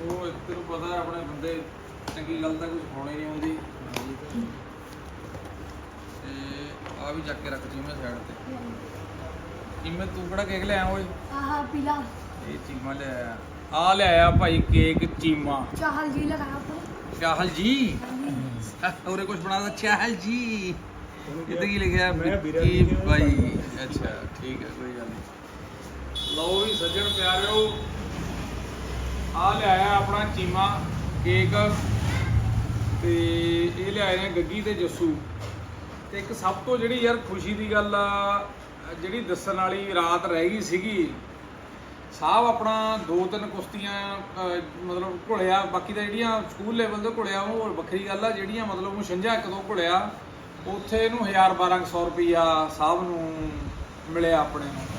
ਉਹ ਤੈਨੂੰ ਪਤਾ ਆਪਣੇ ਬੰਦੇ ਚੰਗੀ ਗੱਲ ਤਾਂ ਕੁਝ ਹੋਣੀ ਨਹੀਂ ਹੁੰਦੀ ਤੇ ਆ ਵੀ ਚੱਕ ਕੇ ਰੱਖ ਜਿਵੇਂ ਸਾਈਡ ਤੇ। ਜਿਵੇਂ ਤੂੰ ਕਿਹੜਾ ਕੇਕ ਲਿਆ ਓਏ? ਆਹ ਪੀਲਾ। ਇਹ ਚੀਮਾ ਲਿਆਇਆ ਆ ਲਿਆਇਆ ਭਾਈ ਕੇਕ ਚੀਮਾ। ਚਾਹਲ ਜੀ ਲਗਾਇਆ ਉੱਪਰ। ਚਾਹਲ ਜੀ? ਉਹਰੇ ਕੁਝ ਬਣਾ ਦਾ ਚਾਹਲ ਜੀ। ਕਿਤੇ ਕੀ ਲਿਖਿਆ? ਮੈਂ ਵੀਰਾ ਵਿੱਕੀ ਜੀ ਨੂੰ ਬਾਈ। ਅੱਛਾ ਠੀਕ ਹੈ ਕੋਈ ਗੱਲ ਨਹੀਂ। ਲਓ ਵੀ ਸੱਜਣ ਪਿਆਰਿਓ ਆ ਲਿਆਇਆ ਆਪਣਾ ਚੀਮਾ, ਕੇਕ ਤੇ ਇਹ ਲਿਆਏ ਨੇ ਗੱਗੀ ਤੇ ਜੱਸੂ। ਤੇ ਇੱਕ ਸਭ ਤੋਂ ਜਿਹੜੀ ਯਾਰ ਖੁਸ਼ੀ ਦੀ ਗੱਲ ਆ, ਜਿਹੜੀ ਦੱਸਣ ਵਾਲੀ ਰਾਤ ਰਹਿ ਗਈ ਸੀਗੀ ਸਾਹਿਬ ਆਪਣਾ ਦੋ ਤਿੰਨ ਕੁਸ਼ਤੀਆਂ ਮਤਲਬ ਘੁਲਿਆ, ਬਾਕੀ ਤਾਂ ਜਿਹੜੀਆਂ ਸਕੂਲ ਲੈਵਲ ਤੇ ਘੁਲਿਆ, ਉਹ ਵੱਖਰੀ ਗੱਲ ਆ, ਜਿਹੜੀਆਂ ਮਤਲਬ ਉਹ ਛੰਝਾ ਇੱਕ ਦੋ ਘੁਲਿਆ, ਉੱਥੇ ਇਹਨੂੰ 1000 1200 ਰੁਪਈਆ ਸਾਹਿਬ ਨੂੰ ਮਿਲਿਆ ਆਪਣੇ ਨੂੰ।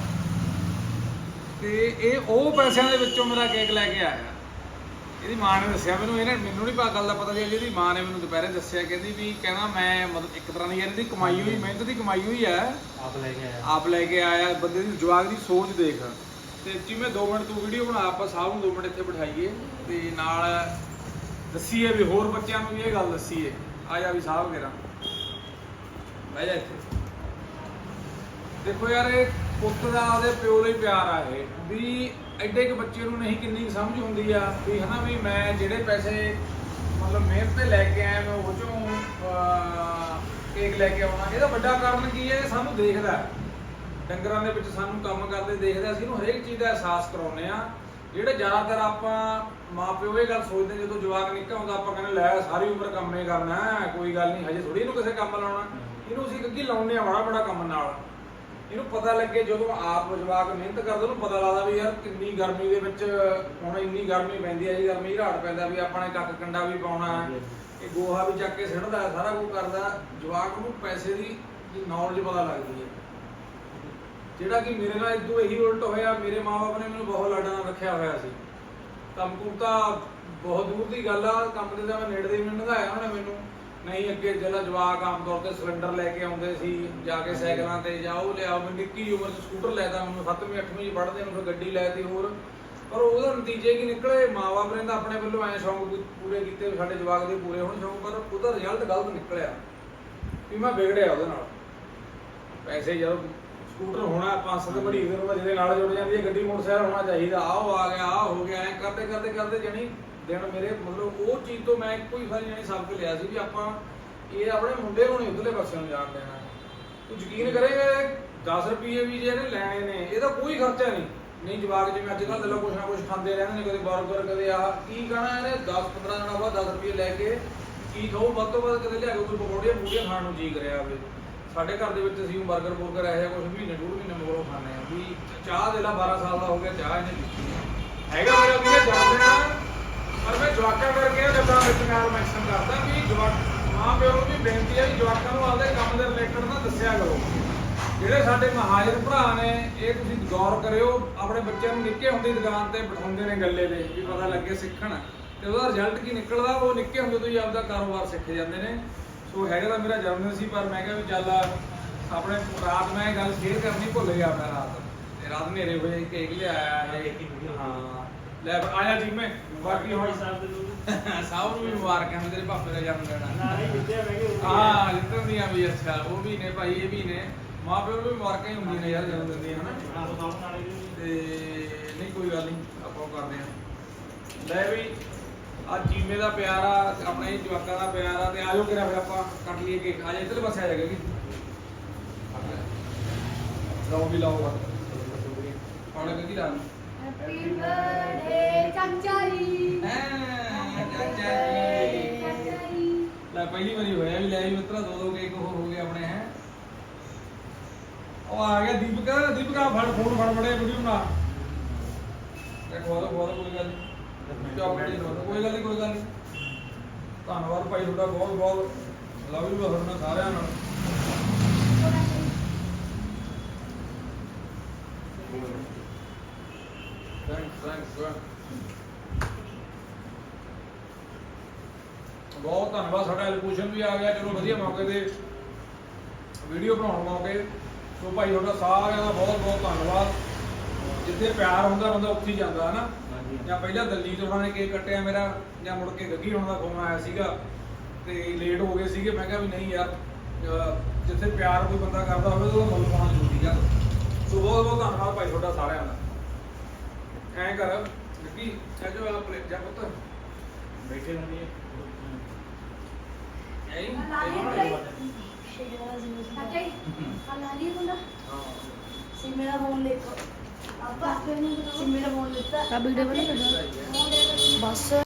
ਤੇ ਇਹ ਉਹ ਪੈਸਿਆਂ ਦੇ ਵਿੱਚੋਂ ਮੇਰਾ ਕੇਕ ਲੈ ਕੇ ਆਇਆ। ਇਹਦੀ ਮਾਂ ਨੇ ਦੱਸਿਆ ਮੈਨੂੰ ਇਹਨੇ ਮੈਨੂੰ ਨਹੀਂ ਪਾ ਗੱਲ ਦਾ ਪਤਾ ਸੀ ਜਿਹਦੀ ਮਾਂ ਨੇ ਮੈਨੂੰ ਦੁਪਹਿਰੇ ਦੱਸਿਆ ਕਹਿੰਦੀ ਵੀ ਕਹਿੰਦਾ ਮੈਂ ਮਤਲਬ ਇੱਕ ਤਰ੍ਹਾਂ ਦੀ ਯਾਰ ਇਹਦੀ ਕਮਾਈ ਹੋਈ ਮਿਹਨਤ ਦੀ ਕਮਾਈ ਹੋਈ ਹੈ। ਆਪ ਲੈ ਕੇ ਆਇਆ। ਆਪ ਲੈ ਕੇ ਆਇਆ ਬੰਦੇ ਦੀ ਜਵਾਗ ਦੀ ਸੋਚ ਦੇਖ। ਤੇ ਜਿਵੇਂ 2 ਮਿੰਟ ਤੂੰ ਵੀਡੀਓ ਬਣਾ ਆਪਾਂ ਸਾਹਿਬ ਨੂੰ 2 ਮਿੰਟ ਇੱਥੇ ਬਿਠਾਈਏ ਤੇ ਨਾਲ ਦੱਸੀਏ ਵੀ ਹੋਰ ਬੱਚਿਆਂ ਨੂੰ ਵੀ ਇਹ ਗੱਲ ਦੱਸੀਏ। ਆ ਜਾ ਵੀ ਸਾਹਿਬ ਮੇਰਾ। ਬਹਿ ਜਾ ਇੱਥੇ। ਦੇਖੋ ਯਾਰ ਇਹ ਪੁੱਤ ਦਾ ਉਹਦੇ ਪਿਓ ਲਈ ਪਿਆਰ ਆ ਇਹ, ਵੀ ਐਡੇ ਕੁ ਬੱਚੇ ਨੂੰ ਨਹੀਂ ਕਿੰਨੀ ਸਮਝ ਹੁੰਦੀ ਆ, ਵੀ ਹਨਾ ਵੀ ਮੈਂ ਜਿਹੜੇ ਪੈਸੇ ਮਤਲਬ ਮਿਹਨਤ ਤੇ ਲੈ ਕੇ ਆਇਆ, ਮੈਂ ਉਹ ਚੋਂ ਕੇਕ ਲੈ ਕੇ ਆਉਣਾ। ਇਹਦਾ ਵੱਡਾ ਕਾਰਨ ਕੀ ਹੈ ਸਾਨੂੰ ਦੇਖਦਾ ਡੰਗਰਾਂ ਦੇ ਵਿੱਚ ਸਾਨੂੰ ਕੰਮ ਕਰਦੇ ਦੇਖਦਾ ਅਸੀਂ ਇਹਨੂੰ ਹਰੇਕ ਚੀਜ਼ ਦਾ ਅਹਿਸਾਸ ਕਰਾਉਂਦੇ ਆ ਜਿਹੜੇ ਜ਼ਿਆਦਾਤਰ ਆਪਾਂ ਮਾਪਿਓ ਇਹ ਗੱਲ ਸੋਚਦੇ ਜਦੋਂ ਜਵਾਕ ਨਿੱਕਾ ਹੁੰਦਾ, ਆਪਾਂ ਕਹਿੰਦੇ ਲੈ ਸਾਰੀ ਉਮਰ ਕੰਮੇ ਕਰਨਾ, ਕੋਈ ਗੱਲ ਨਹੀਂ, ਹਜੇ ਥੋੜੀ ਇਹਨੂੰ ਕਿਸੇ ਕੰਮ ਲਾਉਣਾ। ਇਹਨੂੰ ਅਸੀਂ ਅੱਗੇ ਲਾਉਣੇ ਆ ਬੜਾ ਬੜਾ ਕੰਮ ਨਾਲ। ਇਹਨੂੰ ਪਤਾ ਲੱਗੇ ਜਦੋਂ ਆਪ ਜਵਾਕ ਮਿਹਨਤ ਕਰਦਾ ਉਹਨੂੰ ਪਤਾ ਲੱਗਦਾ ਵੀ ਯਾਰ ਕਿੰਨੀ ਗਰਮੀ ਦੇ ਵਿੱਚ ਹੁਣ ਇੰਨੀ ਗਰਮੀ ਪੈਂਦੀ ਹੈ ਜੀ ਗਰਮੀ ਘਾਟ ਪੈਂਦਾ ਵੀ ਆਪਾਂ ਨੇ ਕੱਕ ਕੰਡਾ ਵੀ ਪਾਉਣਾ ਹੈ। ਇਹ ਗੋਹਾ ਵੀ ਚੱਕ ਕੇ ਸਿੱਟਦਾ ਸਾਰਾ ਕੁਝ ਕਰਦਾ ਜਵਾਕ ਨੂੰ ਪੈਸੇ ਦੀ ਨੌਲੇਜ ਪਤਾ ਲੱਗਦੀ ਹੈ। ਜਿਹੜਾ ਕਿ ਮੇਰੇ ਨਾਲ ਇਦੋਂ ਇਹੀ ਉਲਟ ਹੋਇਆ ਮੇਰੇ ਮਾਪੇ ਨੇ ਮੈਨੂੰ ਬਹੁਤ ਲਾਡਾਂ ਨਾਲ ਰੱਖਿਆ ਹੋਇਆ ਸੀ। ਕੰਮ ਕੁਮ ਤਾਂ ਬਹੁਤ ਦੂਰ ਦੀ ਗੱਲ ਆ ਕੰਮ ਦੇ ਤਾਂ ਮੈਂ ਨੇੜੇ ਦੇ ਮੈਨੂੰ ਨਗਾਇਆ ਉਹਨੇ ਮੈਨੂੰ। ਨਹੀਂ ਅੱਗੇ ਜਿਹੜਾ ਜਵਾਕ ਆਮ ਤੌਰ ਤੇ ਸਿਲੰਡਰ ਲੈ ਕੇ ਆਉਂਦੇ ਸੀ ਜਾ ਕੇ ਸਾਈਕਲਾਂ ਤੇ ਜਾਓ ਲਿਆਓ ਮੈਂ ਨਿੱਕੀ ਉਮਰ 'ਚ ਸਕੂਟਰ ਲੈਦਾ ਮੈਨੂੰ 7ਵੀਂ 8ਵੀਂ 'ਚ ਪੜ੍ਹਦੇ ਨੂੰ ਫਿਰ ਗੱਡੀ ਲੈਤੀ ਹੋਰ। ਪਰ ਉਹਦਾ ਨਤੀਜੇ ਕੀ ਨਿਕਲੇ? ਮਾਪੇ ਨੇ ਤਾਂ ਆਪਣੇ ਵੱਲੋਂ ਐ ਸ਼ੌਂਕ ਪੂਰੇ ਕੀਤੇ ਵੀ ਸਾਡੇ ਜਵਾਕ ਦੇ ਪੂਰੇ ਹੋਣ ਸ਼ੌਂਕ ਪਰ ਉਹਦਾ ਰਿਜ਼ਲਟ ਗਲਤ ਨਿਕਲਿਆ। ਵੀ ਮੈਂ ਵਿਗੜਿਆ ਉਹਦੇ ਨਾਲ। ਪੈਸੇ ਜਦੋਂ ਸਕੂਟਰ ਹੋਣਾ ਪੰਜ ਸੱਤ ਬੜੀ ਫਿਰ ਜਿਹਦੇ ਨਾਲ ਜੁੜ ਜਾਂਦੀ ਹੈ ਗੱਡੀ ਮੋਟਰਸਾਈਕਲ ਹੋਣਾ ਚਾਹੀਦਾ। ਆਹ ਉਹ ਆ ਗਿਆ ਆਹ ਹੋ ਗਿਆ ਐ ਕਰਦੇ ਕਰਦੇ ਕਰਦੇ ਜਣੀ ਦਿਨ ਮੇਰੇ, ਮਤਲਬ ਉਹ ਚੀਜ਼ ਤੋਂ ਮੈਂ ਇੱਕੋ ਹੀ ਸਾਰੀ ਸਬਕ ਲਿਆ ਸੀ ਵੀ ਆਪਾਂ ਇਹ ਆਪਣੇ ਮੁੰਡੇ ਨੂੰ ਨਹੀਂ ਉਧਰਲੇ ਪਾਸੇ ਨੂੰ ਜਾਣ ਦੇਣਾ। ਤੂੰ ਯਕੀਨ ਕਰੇਗਾ 10 ਰੁਪਏ ਵੀ ਜਿਹੜੇ ਲੈਣੇ ਨੇ, ਇਹਦਾ ਕੋਈ ਖਰਚਾ ਨਹੀਂ। ਨਹੀਂ ਜਵਾਕ ਜਿਵੇਂ ਅੱਜ ਕੱਲ੍ਹ ਦੇ ਲੋਕ ਕੁਛ ਨਾ ਕੁਛ ਖਾਂਦੇ ਰਹਿੰਦੇ ਨੇ, ਕਦੇ 버ਗਰ ਕਦੇ ਆਹ, ਕੀ ਕਹਣਾ ਇਹਨੇ? 10 15 ਦਿਨਾਂ ਬਾਅਦ 10 ਰੁਪਏ ਲੈ ਕੇ ਕੀ ਖਾਓ ਵੱਧ ਤੋਂ ਵੱਧ ਕਦੇ ਲਿਆ ਕੇ ਕੋਈ ਪਕੌੜੀਆਂ ਪੂੜੀਆਂ ਖਾਣ ਨੂੰ ਜੀ ਕਰਿਆ ਹੋਵੇ। ਸਾਡੇ ਘਰ ਦੇ ਵਿੱਚ ਅਸੀਂ 버ਗਰ ਬੁਰਗਰ ਇਹੋ ਜਿਹਾ ਕੁਝ ਮਹੀਨੇ ਡੂਢ ਮਹੀਨੇ ਮਗਰੋਂ ਖਾਂਦੇ ਆ ਵੀ ਚਾਹ ਦੇ ਲਾ 12 ਸਾਲ ਦਾ ਹੋ ਗਿਆ, ਚਾਹ ਇਹਨੇ ਪੀਤੀ ਹੈਗਾ ਮੇਰਾ ਵੀਰੇ ਜਵਾਕਾਂ ਕਰਕੇ ਇਹ ਗੱਲਾਂ ਵਿੱਚ ਨਾਲ ਮੈਂਸ਼ਨ ਕਰਦਾ ਵੀ ਜਵਾਕ ਮਾਂ ਪਿਓ ਨੂੰ ਵੀ ਬੇਨਤੀ ਹੈ ਵੀ ਜਵਾਕਾਂ ਨੂੰ ਆਪਦੇ ਕੰਮ ਦੇ ਰਿਲੇਟਡ ਨਾ ਦੱਸਿਆ ਕਰੋ। ਜਿਹੜੇ ਸਾਡੇ ਮਹਾਜਨ ਭਰਾ ਨੇ ਇਹ ਤੁਸੀਂ ਗੌਰ ਕਰਿਓ ਆਪਣੇ ਬੱਚਿਆਂ ਨੂੰ ਨਿੱਕੇ ਹੁੰਦੇ ਦੁਕਾਨ ਤੇ ਬਿਠਾਉਂਦੇ ਨੇ ਗੱਲੇ ਦੇ ਵੀ ਪਤਾ ਲੱਗੇ ਸਿੱਖਣ। ਤੇ ਉਹਦਾ ਰਿਜ਼ਲਟ ਕੀ ਨਿਕਲਦਾ? ਉਹ ਨਿੱਕੇ ਹੁੰਦੇ ਤੋਂ ਹੀ ਆਪਦਾ ਕਾਰੋਬਾਰ ਸਿੱਖ ਜਾਂਦੇ ਨੇ। ਸੋ ਹੈਗਾ ਤਾਂ ਮੇਰਾ ਜਨਮ ਸੀ ਪਰ ਮੈਂ ਕਿਹਾ ਵੀ ਚੱਲ ਆਪਣੇ ਰਾਤ ਮੈਂ ਇਹ ਗੱਲ ਸ਼ੇਅਰ ਕਰਨੀ ਭੁੱਲ ਗਿਆ ਮੈਂ ਰਾਤ। ਤੇ ਰਾਤ ਹਨੇਰੇ ਹੋਏ ਕੇਕ ਲਿਆਇਆ ਇਹ ਹਾਂ। ਲੈ ਆਇਆ ਜੀ ਮੈਂ। ਬਾਕੀ ਹੁਣ ਸਾਹਿਬ ਨੂੰ ਵੀ ਮੁਬਾਰਕਾਂ ਤੇਰੇ ਪਾਪੇ ਦਾ ਜਨਮ ਦਿਨ ਆ। ਹਾਂ ਜਿੱਤਨ ਦੀਆਂ ਵੀ ਅੱਛਾ ਉਹ ਵੀ ਨੇ ਭਾਈ ਇਹ ਵੀ ਨੇ। ਮਾਪਿਆਂ ਨੂੰ ਵੀ ਮੁਬਾਰਕਾਂ ਹੀ ਹੁੰਦੀਆਂ ਨੇ ਯਾਰ ਜਨਮ ਦਿਨ ਦੀਆਂ ਹਨਾ। ਤੇ ਨਹੀਂ ਕੋਈ ਗੱਲ ਨਹੀਂ ਆਪਾਂ ਕਰਦੇ ਆ ਲੈ ਵੀ ਆ ਜੀਮੇ ਦਾ ਪਿਆਰ ਆ ਆਪਣੇ ਜਵਾਕਾਂ ਦਾ ਪਿਆਰ ਆ ਤੇ ਆਜੋ ਕਿਰਾ ਫਿਰ ਆਪਾਂ ਕੱਟ ਲਈਏ ਕੇਕ ਆ ਜਾ ਇੱਧਰ ਪਾਸੇ ਆ ਕਿ ਲਾਓ ਵੀ ਲਾਓ ਹੁਣ ਕਿ ਲਾਉਂ ਲੈ ਪਹਿਲੀ ਵਾਰੀ ਹੋਇਆ ਵੀ ਲੈ ਵੀ ਮਿੱਤਰਾ ਦੋ ਦੋ ਕੇਕ ਉਹ ਹੋ ਗਏ ਆਪਣੇ ਹੈ ਉਹ ਆ ਗਿਆ ਦੀਪਕ ਦੀਪਕ ਆ ਫੜ ਫੋਨ ਫੜ ਫੜੇ ਵੀਡੀਓ ਬਣਾ ਤੇ ਖਵਾ ਦੋ ਖਵਾ ਦੋ ਕੋਈ ਗੱਲ ਨਹੀਂ ਚਾਕਲੇਟ ਖਵਾ ਦਿਓ, ਕੋਈ ਗੱਲ ਨਹੀਂ ਕੋਈ ਗੱਲ ਨਹੀਂ ਧੰਨਵਾਦ ਭਾਈ ਤੁਹਾਡਾ ਬਹੁਤ ਬਹੁਤ ਲਵ ਯੂ ਤੁਹਾਡਾ ਸਾਰਿਆਂ ਨਾਲ ਬਹੁਤ ਧੰਨਵਾਦ ਸਾਡਾ ਐਲਕੂਸ਼ਨ ਵੀ ਆ ਗਿਆ। ਚਲੋ ਵਧੀਆ ਮੌਕੇ ਤੇ ਵੀਡੀਓ ਬਣਾਉਣ ਮੌਕੇ। ਸੋ ਭਾਈ ਤੁਹਾਡਾ ਸਾਰਿਆਂ ਦਾ ਬਹੁਤ ਬਹੁਤ ਧੰਨਵਾਦ। ਜਿੱਥੇ ਪਿਆਰ ਹੁੰਦਾ ਬੰਦਾ ਉੱਥੇ ਜਾਂਦਾ ਹੈ ਨਾ ਜਾਂ ਪਹਿਲਾਂ ਦਲਜੀਤ ਉਹਨਾਂ ਨੇ ਕੇਕ ਕੱਟਿਆ ਮੇਰਾ ਜਾਂ ਮੁੜ ਕੇ ਗੱਗੀ ਹੋਣ ਦਾ ਫੋਨ ਆਇਆ ਸੀਗਾ ਤੇ ਲੇਟ ਹੋ ਗਏ ਸੀਗੇ। ਮੈਂ ਕਿਹਾ ਵੀ ਨਹੀਂ ਯਾਰ ਜਿੱਥੇ ਪਿਆਰ ਕੋਈ ਬੰਦਾ ਕਰਦਾ ਹੋਵੇ ਉਹਦਾ ਮੁੱਲ ਪਾਉਣਾ ਜ਼ਰੂਰੀ ਆ। ਸੋ ਬਹੁਤ ਬਹੁਤ ਧੰਨਵਾਦ ਭਾਈ ਤੁਹਾਡਾ ਸਾਰਿਆਂ ਦਾ। ਐਂ ਕਰ ਲੱਗੀ ਇਹ ਜੋ ਆ ਪਲੇ ਜਾ ਪੁੱਤ। ਬੈਠੇ ਰਹਿੰਦੇ ਐਂ? ਸਿਮੇਰਾ ਫੋਨ ਲੈ ਕੋ ਆਪਾਂ ਸਿਮੇਰਾ ਫੋਨ ਲਿੱਤਾ ਬਸ।